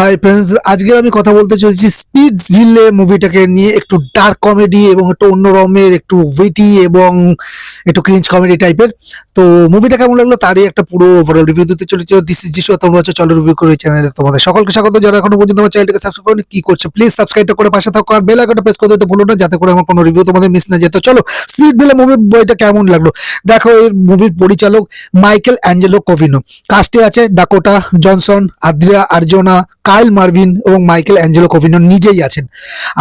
Hi friends আজকে আমি কথা বলতে চলেছি স্পিড ভিলে মুভিটাকে নিয়ে একটু ডার্ক কমেডি এবং একটু অন্য রকমের, একটু ওয়েটি এবং একটু ক্রিঞ্জ কমেডি টাইপের তো মুভিটা কেমন লাগল তারই একটা পুরো ওভারঅল রিভিউ দিতে চলেছে। দিস ইজ যিশু তোমরা হচ্ছে চলো রিভিউ করে চ্যানেলে তোমাদের সকলকে স্বাগত। যারা এখনও পর্যন্ত আমার চ্যানেলটাকে সাবস্ক্রাইব করেনি, কি করছে? প্লিজ সাবস্ক্রাইবটা করে পাশে থাকো আর বেল আইকনটা প্রেস করে দিতে ভুলো না, যাতে করে আমার কোনো রিভিউ তোমাদের মিস না যেত চলো স্পিড ভিলে মুভি বইটা কেমন লাগল? দেখো, এই মুভির পরিচালক মাইকেল অ্যাঞ্জেলো কোভিনো কাস্টে আছে Dakota Johnson Adria Arjona Kyle Marvin এবং মাইকেল অ্যাঞ্জেলো কোভিনো নিজেই আছেন।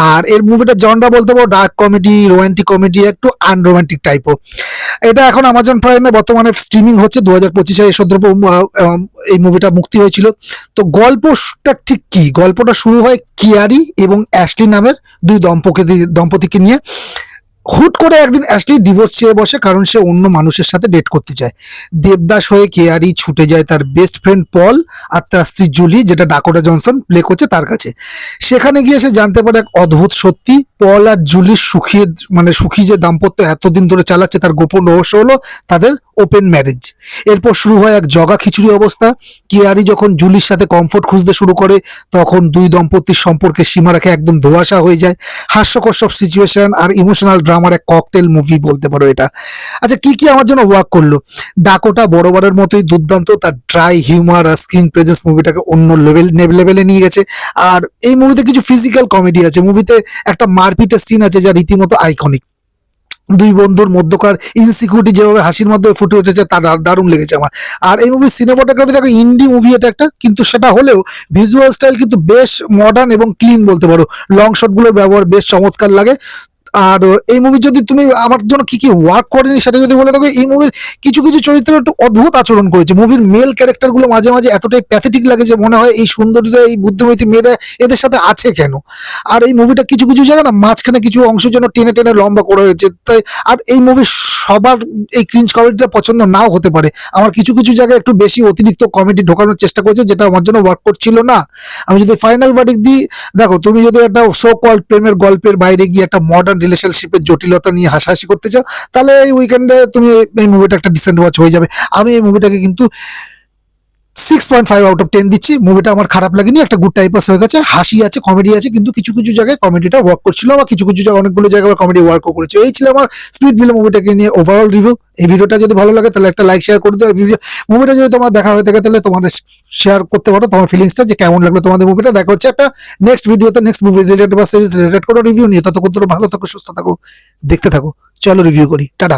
আর এর মুভিটা জনরা বলতে পারো ডার্ক কমেডি রোমান্টিক কমেডি একটু আনরোমান্টিক টাইপও এটা এখন আমাজন প্রাইমে বর্তমানে স্ট্রিমিং হচ্ছে দু হাজার পঁচিশে এই সদ্য এই মুভিটা মুক্তি হয়েছিল। তো গল্পটা ঠিক কি? গল্পটা শুরু হয় কিয়ারি এবং অ্যাশলি নামের দুই দম্পতি দম্পতিকে নিয়ে। হুট করে একদিন অ্যাশলি ডিভোর্স চেয়ে বসে, কারণ সে অন্য মানুষের সাথে ডেট করতে চায়। দেবদাস হয়ে কেয়ারি ছুটে যায় তার বেস্ট ফ্রেন্ড পল আর তার স্ত্রী জুলি যেটা ডাকোটা জনসন প্লে করছে তার কাছে। সেখানে গিয়ে সে জানতে পারে এক অদ্ভুত সত্যি পল আর জুলির সুখী মানে সুখী যে দাম্পত্য এতদিন ধরে চালাচ্ছে, তার গোপন রহস্য হলো তাদের ওপেন ম্যারেজ এরপর শুরু হয় এক জগা খিচুড়ি অবস্থা। কেয়ারি যখন জুলির সাথে কমফোর্ট খুঁজতে শুরু করে, তখন দুই দম্পতির সম্পর্কে সীমারেখা একদম ধোয়াশা হয়ে যায়। হাস্যকর সব সিচুয়েশন আর ইমোশনাল ড্রামার এক ককটেল মুভি বলতে পারো এটা। আচ্ছা কি কি আমার জন্য ওয়ার্ক করল? ডাকোটা বড়বারের মতোই দুর্দান্ত, তার ড্রাই হিউমার আর স্ক্রিন প্রেজেন্স মুভিটাকে অন্য লেভেল লেভেলে নিয়ে গেছে। আর এই মুভিতে কিছু ফিজিক্যাল কমেডি আছে। মুভিতে একটা মারপিটের সিন আছে যা রীতিমতো আইকনিক দুই বন্ধুর মধ্যকার ইনসিকিউরিটি যেভাবে হাসির মধ্যে ফুটে উঠেছে, তা দারুণ লেগেছে আমার। আর এই মুভির সিনেমাটোগ্রাফি দেখো ইন্ডি মুভি এটা একটা, কিন্তু সেটা হলেও ভিজুয়াল স্টাইল কিন্তু বেশ মডার্ন এবং ক্লিন বলতে পারো। লং শটগুলোর ব্যবহার বেশ চমৎকার লাগে। আর এই মুভি যদি তুমি আমার জন্য কি কি ওয়ার্ক করেনি সেটা যদি বলে দেখো এই মুভির কিছু কিছু চরিত্র একটু অদ্ভুত আচরণ করেছে। মুভির মেল ক্যারেক্টারগুলো মাঝে মাঝে এতটাই প্যাথেটিক লাগে যে মনে হয় এই সুন্দরীরা এই বুদ্ধিমতী মেয়েরা এদের সাথে আছে কেন? আর এই মুভিটা কিছু কিছু জায়গা না মাঝখানে কিছু অংশ যেন টেনে টেনে লম্বা করা হয়েছে। তাই, আর এই মুভি সবার এই ক্রিঞ্জ কমেডিটা পছন্দ নাও হতে পারে। আমার কিছু কিছু জায়গায় একটু বেশি অতিরিক্ত কমেডি ঢোকানোর চেষ্টা করেছে, যেটা আমার জন্য ওয়ার্ক করছিল না। আমি যদি ফাইনাল বার্ডিক দিই, দেখো, তুমি যদি একটা সো কল প্রেমের গল্পের বাইরে গিয়ে একটা মডার্ন রিলেশনশিপের জটিলতা নিয়ে হাসাহাসি করতে চাও, তাহলে এই উইকেন্ডে তুমি এই মুভিটা একটা ডিসেন্ট ওয়াচ হয়ে যাবে। আমি এই মুভিটাকে কিন্তু six point five out of ten দিচ্ছি। মুভিটা আমার খারাপ লাগেনি, একটা গুড টাইপাস হয়ে গেছে। হাসি আছে কমেডি আছে, কিন্তু কিছু কিছু জায়গায় কমেডিটা ওয়ার্ক করছিল। বা কিছু কিছু জায়গায়, অনেকগুলো জায়গায় কমেডি ওয়ার্কও করেছে। এই ছিল আমার স্পিড বিলে মুভিটাকে নিয়ে ওভারঅল রিভিউ এই ভিডিওটা যদি ভালো লাগে, তাহলে একটা লাইক শেয়ার করে দিও। ভিডিও মুভিটা যদি তোমার দেখা হয়ে থাকে, তাহলে তোমাদের শেয়ার করতে পারো। তোমার ফিলিংসটা যে কেমন লাগল তোমাদের মুভিটা দেখা হচ্ছে একটা নেক্সট ভিডিওতে নেক্সট মুভি রিলেটেড বা সিরিজ রিলেটেড কোনো রিভিউ নিয়ে। ততক্ষণ ভালো থাকো, সুস্থ থাকো, দেখতে থাকো। চলো রিভিউ করি। টাটা।